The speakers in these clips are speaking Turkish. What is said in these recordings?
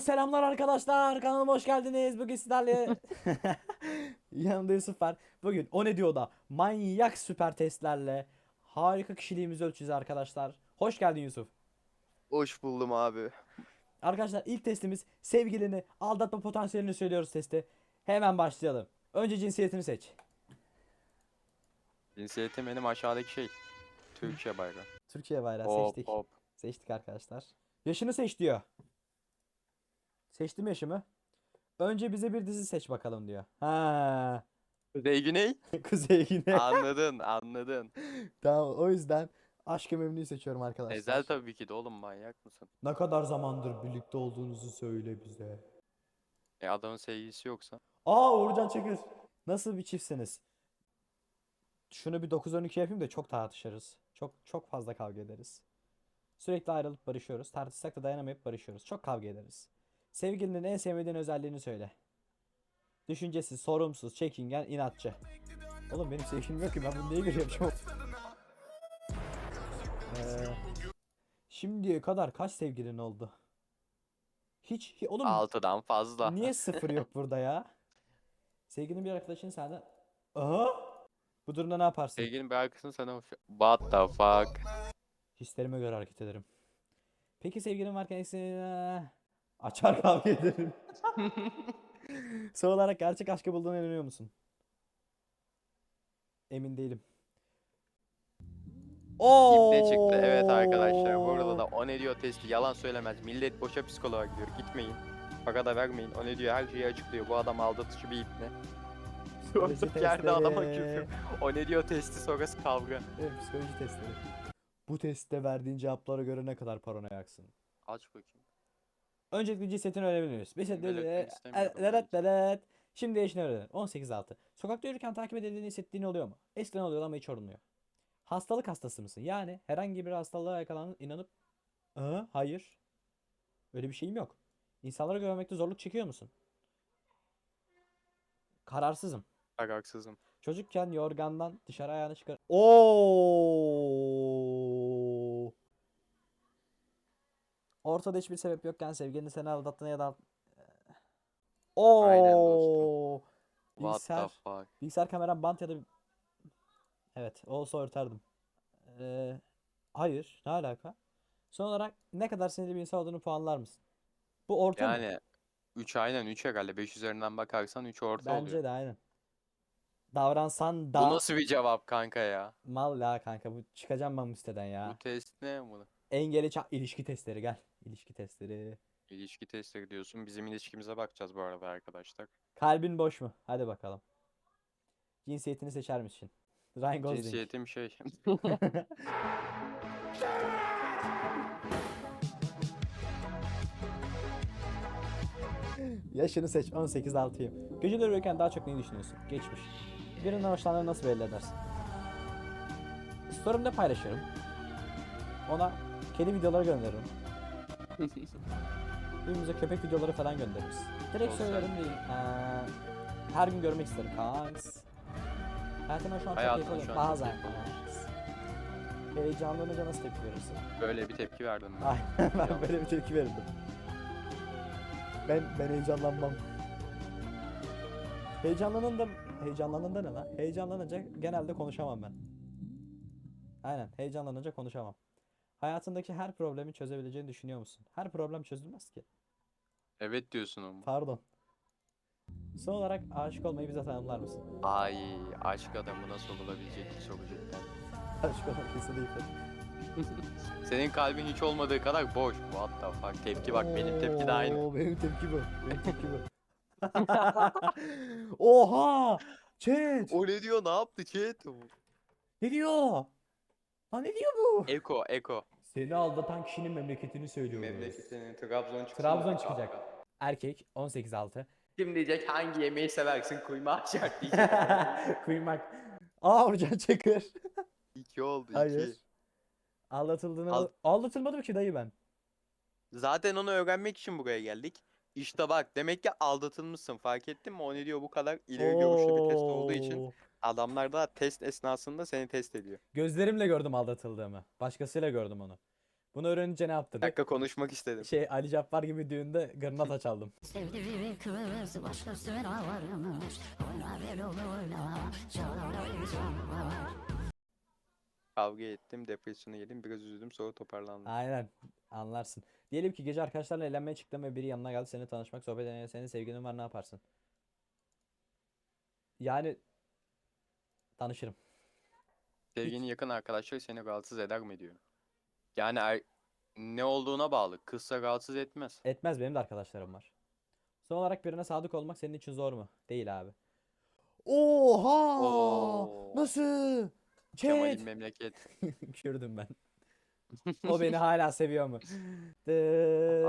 Selamlar arkadaşlar. Kanalıma hoş geldiniz. Bugün sizlerle yanımda Yusuf var. Bugün o ne diyor da manyak süper testlerle harika kişiliğimizi ölçeceğiz arkadaşlar. Hoş geldin Yusuf. Hoş buldum abi. Arkadaşlar ilk testimiz sevgilini aldatma potansiyelini söylüyoruz testi. Hemen başlayalım. Önce cinsiyetini seç. Cinsiyetim benim aşağıdaki şey. Türkçe bayrağı. Türkiye bayrağı Hop seçtik. hop. Seçtik arkadaşlar. Yaşını seç diyor. Seçtim yaşımı. Önce bize bir dizi seç bakalım diyor. Ha. Kuzey Güney. Kuzey Güney. Anladın anladın. Tamam o yüzden Aşk-ı Memnu'yu seçiyorum arkadaşlar. Ezel tabii ki de oğlum manyak mısın? Ne kadar zamandır birlikte olduğunuzu söyle bize. E adamın sevgilisi yoksa. Aa Uğurcan Çakır. Nasıl bir çiftsiniz? Şunu bir 9-12 yapayım da çok tartışırız. Çok çok fazla kavga ederiz. Sürekli ayrılıp barışıyoruz. Tartışsak da dayanamayıp barışıyoruz. Çok kavga ederiz. Sevgilinin en sevmediğin özelliğini söyle. Düşüncesiz, sorumsuz, çekingen, inatçı. Oğlum benim sevgilim yok ki ben bunu niye görüyorum çok. Ee, şimdiye kadar kaç sevgilin oldu? Hiç, hi- oğlum Altıdan fazla. Niye sıfır yok burada ya? Sevgilin bir arkadaşın senden... Aha! Bu durumda ne yaparsın? Sevgilin bir arkasını sana hoş... What the fuck? Hislerime göre hareket ederim. Peki sevgilin varken eksi... Açar kavga ederim. Son olarak gerçek aşkı bulduğuna inanıyor musun? Emin değilim. Oo! İpne çıktı. Evet arkadaşlar. Bu arada da o ne diyor testi yalan söylemez. Millet boşa psikoloğa gidiyor. Gitmeyin. Para da vermeyin. O ne diyor her şeyi açıklıyor. Bu adam aldatıcı bir ipne. Psikoloji yerde adama küfür. O ne diyor testi sonrası kavga. Evet, psikoloji testleri. Bu testte verdiğin cevaplara göre ne kadar paranoyaksın? Aç bakayım. Öncelikle cinsiyetini öğrenebiliriz. Bir de istemiyorum evet evet. Şimdi yaşını öğrenelim. 18 altı. Sokakta yürürken takip edildiğini hissettiğin oluyor mu? Eskiden oluyor ama hiç olmuyor. Hastalık hastası mısın? Yani herhangi bir hastalığa yakalandın inanıp Aa, hayır. Öyle bir şeyim yok. İnsanları görmekte zorluk çekiyor musun? Kararsızım. Bak haksızım. Çocukken yorgandan dışarı ayağını çıkar. Oo. Ortada hiçbir sebep yokken sevgilinin seni aldattığına ya da Aynen Oo. dostum. What Bilgisayar, the fuck? bilgisayar kameram bant ya da Evet, olsa örterdim. Ee, hayır, ne alaka? Son olarak ne kadar sinirli bir insan olduğunu puanlar mısın? Bu orta mı? Yani 3 aynen 3 herhalde. 5 üzerinden bakarsan 3 orta Bence oluyor. de aynen. Davransan Bu da nasıl bir cevap kanka ya? mal ya kanka bu çıkacağım ben bu siteden ya. Bu test ne bunu? Engeli ça- ilişki testleri gel. İlişki testleri. İlişki testi diyorsun. Bizim ilişkimize bakacağız bu arada arkadaşlar. Kalbin boş mu? Hadi bakalım. Cinsiyetini seçer misin? Ryan Gosling. Cinsiyetim şey. Yaşını seç. 18 altıyım. Geceleri uyurken daha çok neyi düşünüyorsun? Geçmiş. Birinden hoşlandığını nasıl belli edersin? Story'imde paylaşırım. Ona kedi videoları gönderirim. Birbirimize köpek videoları falan göndeririz. Direkt Sosyal. söylerim değil. Ee, her gün görmek isterim kanks. Hayatımda şu an alıyorum. an çok Bazen kanks. Heyecanlanınca nasıl tepki verirsin? Böyle bir tepki verdim ben. Aynen ben böyle bir tepki verirdim. Ben ben heyecanlanmam. Heyecanlanınca heyecanlanınca ne lan? Heyecanlanınca genelde konuşamam ben. Aynen heyecanlanınca konuşamam. Hayatındaki her problemi çözebileceğini düşünüyor musun? Her problem çözülmez ki. Evet diyorsun ama. Pardon. Son olarak aşık olmayı bize tanımlar mısın? Ay aşk adamı nasıl bulabilecek ki soracaklar. Aşık olmak kesinlikle. Senin kalbin hiç olmadığı kadar boş. What the fuck? Tepki bak benim tepki de aynı. Oo, Benim tepki bu. Benim tepki bu. Oha! Chat! O ne diyor? Ne yaptı chat? Ne diyor? Lan ne diyor bu? Eko, Eko. Seni aldatan kişinin memleketini söylüyoruz. Memleketinin Trabzon çıksın. Trabzon çıkacak. Erkek 18 altı. Kim diyecek hangi yemeği seversin kuyma açacak diyecek. Kuymak. Aa Orcan Çakır. İki oldu iki. Hayır. Aldatıldığını... Al- Aldatılmadım ki dayı ben. Zaten onu öğrenmek için buraya geldik. İşte bak demek ki aldatılmışsın fark ettin mi? O ne diyor bu kadar ileri görüşlü bir test olduğu için Oo. adamlar da test esnasında seni test ediyor. Gözlerimle gördüm aldatıldığımı. Başkasıyla gördüm onu. Bunu öğrenince ne yaptın? Bir dakika konuşmak istedim. Şey Ali Cabbar gibi düğünde gırnata çaldım. Sevdiği bir kız başkasına varmış Oyna ver onu oyna Çağıracağım Kavga ettim, depresyona yedim, biraz üzüldüm sonra toparlandım. Aynen anlarsın. Diyelim ki gece arkadaşlarla eğlenmeye çıktın ve biri yanına geldi seninle tanışmak, sohbet etmeye, senin sevgilin var ne yaparsın? Yani tanışırım. Sevginin yakın arkadaşları seni rahatsız eder mi diyor. Yani er- ne olduğuna bağlı. Kızsa rahatsız etmez. Etmez benim de arkadaşlarım var. Son olarak birine sadık olmak senin için zor mu? Değil abi. Oha! Oo. Nasıl? Kemal'in Chat. memleket. Kürdüm ben. O beni hala seviyor mu?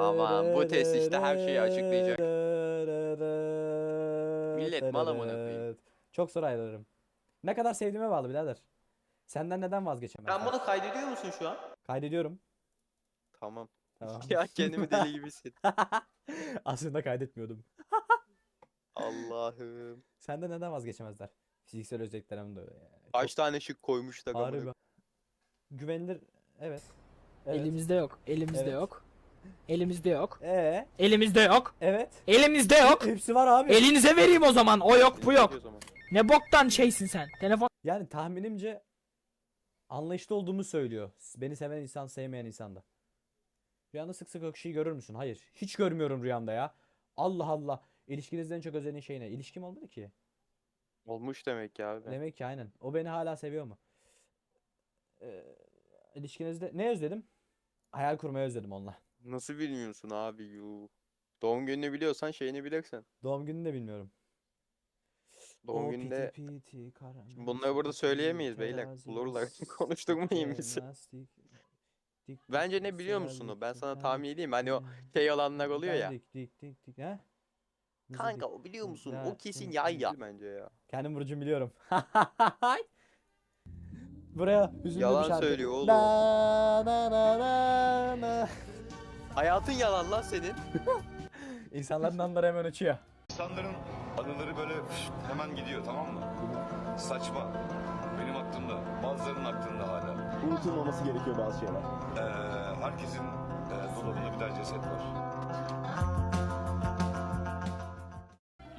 Aman, bu test işte her şeyi açıklayacak. Millet mal amına koyayım. Çok zor ayrılırım. Ne kadar sevdiğime bağlı birader. Senden neden vazgeçemem? Sen bunu kaydediyor musun şu an? Kaydediyorum. Tamam. Tamam. Ya kendimi deli gibi hissettim. Aslında kaydetmiyordum. Allah'ım. Senden neden vazgeçemezler? Fiziksel özelliklerim de öyle. yani. Kaç tane şık koymuşlar Çok amına harbi. Güvenilir. Evet. Evet. Elimizde yok. Elimizde Evet. yok. Elimizde yok. Ee, Elimizde yok. evet. Elimizde yok. Hepsi var abi. Elinize vereyim o zaman. O yok bu yok. Ne boktan şeysin sen. Telefon Yani tahminimce anlayışlı olduğumu söylüyor. Beni seven insan sevmeyen insan da. Rüyanda sık sık o kişiyi görür müsün? Hayır. Hiç görmüyorum rüyamda ya. Allah Allah. İlişkinizde en çok özlediğin şey ne? İlişkim olmadı ki. Olmuş demek ki abi. Demek ki aynen. O beni hala seviyor mu? Ee, ilişkinizde ne özledim? Hayal kurmayı özledim onunla. Nasıl bilmiyorsun abi yuh. Doğum gününü biliyorsan şeyini bilirsin. Doğum gününü de bilmiyorum. Doğum O gününde piti piti karanlık bunları burada söyleyemeyiz beyler. terazisi Bulurlar. Konuşturmayın bizi. dik Bence dik ne biliyor musun o? Ben sana tahmin edeyim. Hani o şey alanlar oluyor ya. Dik dik dik dik ha? Kanka o biliyor musun? Ya, O kesin yay ya. Bence ya. Kendim Burcu'm biliyorum. Buraya hüzünlü bir Yalan şarkı. söylüyor oğlum. Na, na, na, na, na. Hayatın yalan lan senin. İnsanların anları hemen uçuyor. İnsanların anıları böyle hemen gidiyor tamam mı? Saçma. Benim aklımda, bazılarının aklında hala. unutulmaması gerekiyor bazı şeyler. Ee, herkesin e, dolabında birer ceset var.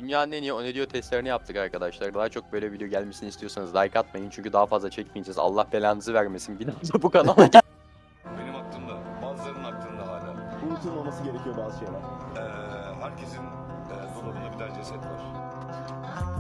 Dünyanın en iyi Onediyor testlerini yaptık arkadaşlar. Daha çok böyle video gelmesini istiyorsanız like atmayın. Çünkü daha fazla çekmeyeceğiz. Allah belanızı vermesin. Bir daha da bu kanala gel. Benim aklımda, bazılarının aklında hala. Unutulmaması gerekiyor bazı şeyler. Ee, herkesin e, dolabında birer ceset var.